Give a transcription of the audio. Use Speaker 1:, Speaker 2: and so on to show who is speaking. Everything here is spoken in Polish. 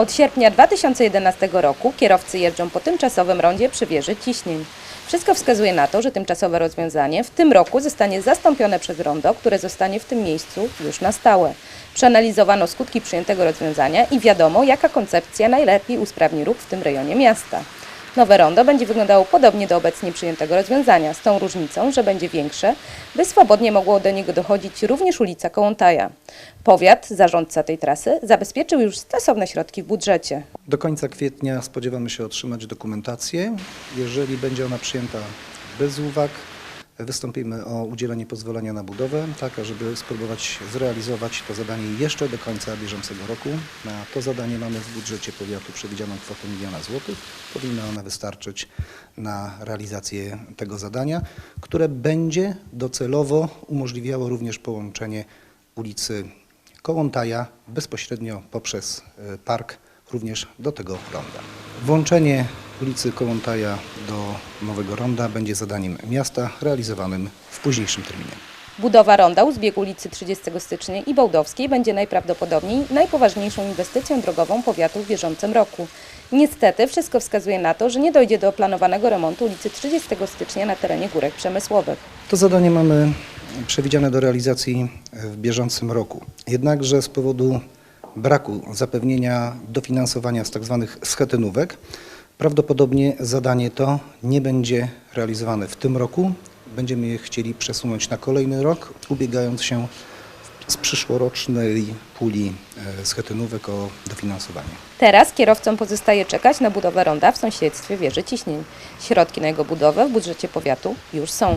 Speaker 1: Od sierpnia 2011 roku kierowcy jeżdżą po tymczasowym rondzie przy wieży ciśnień. Wszystko wskazuje na to, że tymczasowe rozwiązanie w tym roku zostanie zastąpione przez rondo, które zostanie w tym miejscu już na stałe. Przeanalizowano skutki przyjętego rozwiązania i wiadomo, jaka koncepcja najlepiej usprawni ruch w tym rejonie miasta. Nowe rondo będzie wyglądało podobnie do obecnie przyjętego rozwiązania, z tą różnicą, że będzie większe, by swobodnie mogło do niego dochodzić również ulica Kołątaja. Powiat, zarządca tej trasy, zabezpieczył już stosowne środki w budżecie.
Speaker 2: Do końca kwietnia spodziewamy się otrzymać dokumentację. Jeżeli będzie ona przyjęta bez uwag, wystąpimy o udzielenie pozwolenia na budowę, tak ażeby spróbować zrealizować to zadanie jeszcze do końca bieżącego roku. Na to zadanie mamy w budżecie powiatu przewidzianą kwotę miliona złotych. Powinna ona wystarczyć na realizację tego zadania, które będzie docelowo umożliwiało również połączenie ulicy Kołątaja bezpośrednio poprzez e, park również do tego ronda. Włączenie ulicy Kołątaja do nowego ronda będzie zadaniem miasta realizowanym w późniejszym terminie.
Speaker 1: Budowa ronda u zbiegu ulicy 30 stycznia i Bołdowskiej będzie najprawdopodobniej najpoważniejszą inwestycją drogową powiatu w bieżącym roku. Niestety wszystko wskazuje na to, że nie dojdzie do planowanego remontu ulicy 30 stycznia na terenie Górek Przemysłowych.
Speaker 2: To zadanie mamy przewidziane do realizacji w bieżącym roku. Jednakże z powodu braku zapewnienia dofinansowania z tzw. schetynówek prawdopodobnie zadanie to nie będzie realizowane w tym roku. Będziemy je chcieli przesunąć na kolejny rok, ubiegając się z przyszłorocznej puli e, schetynówek o dofinansowanie.
Speaker 1: Teraz kierowcom pozostaje czekać na budowę ronda w sąsiedztwie wieży ciśnień. Środki na jego budowę w budżecie powiatu już są.